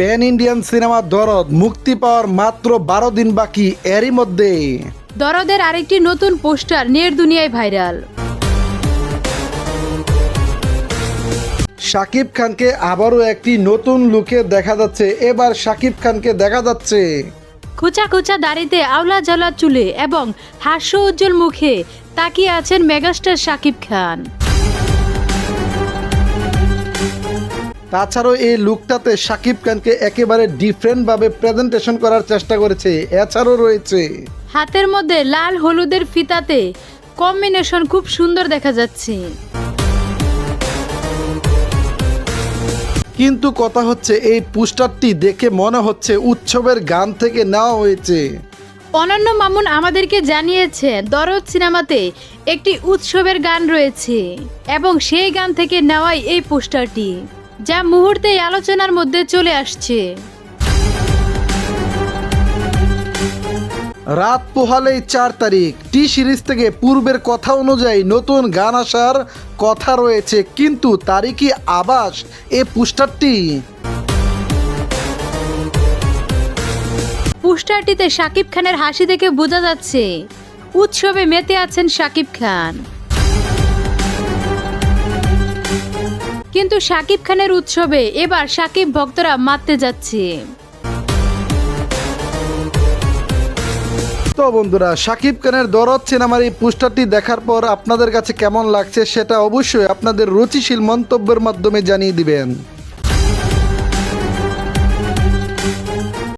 Pan Indian cinema দরদ মুক্তি পাওয়ার মাত্র বারো দিন বাকি এরই মধ্যে। দরদের আরেকটি নতুন পোস্টার নেট দুনিয়ায় ভাইরাল। শাকিব খানকে আবারও একটি নতুন লুকে দেখা যাচ্ছে। এবার শাকিব খানকে দেখা যাচ্ছে। খুচা খুচা দাড়িতে আওলা জ্বলা চুলে এবং হাস্য উজ্জ্বল মুখে তাকিয়ে আছেন মেগাস্টার শাকিব খান। তাছাড়াও এই লুকটাতে শাকিব খানকে একেবারে ডিফারেন্টভাবে প্রেজেন্টেশন করার চেষ্টা করেছে এছাড়াও রয়েছে। হাতের মধ্যে লাল হলুদের ফিতাতে কম্বিনেশন খুব সুন্দর দেখা যাচ্ছে। কিন্তু কথা হচ্ছে এই পোস্টারটি দেখে মনে হচ্ছে উৎসবের গান থেকে নেওয়া হয়েছে। অনন্য মামুন আমাদেরকে জানিয়েছে দরদ সিনেমাতে একটি উৎসবের গান রয়েছে এবং সেই গান থেকে নেওয়াই এই পোস্টারটি। যা মুহূর্তেই আলোচনার মধ্যে চলে আসছে। রাত পোহালেই চার তারিখ। টি সিরিজ থেকে পূর্বের কথা অনুযায়ী নতুন গান আসার কথা রয়েছে কিন্তু তারিখই আবাস এ পোস্টারটি? পোস্টারটিতে শাকিব খানের হাসি দেখে বোঝা যাচ্ছে উৎসবে মেতে আছেন শাকিব খান। কিন্তু শাকিব খানের উৎসবে এবার শাকিব ভক্তরা মারতে যাচ্ছে। তো বন্ধুরা শাকিব খানের দরদ সিনেমার এই পোস্টারটি দেখার পর আপনাদের কাছে কেমন লাগছে সেটা অবশ্যই আপনাদের রুচিশীল মন্তব্যের মাধ্যমে জানিয়ে দিবেন।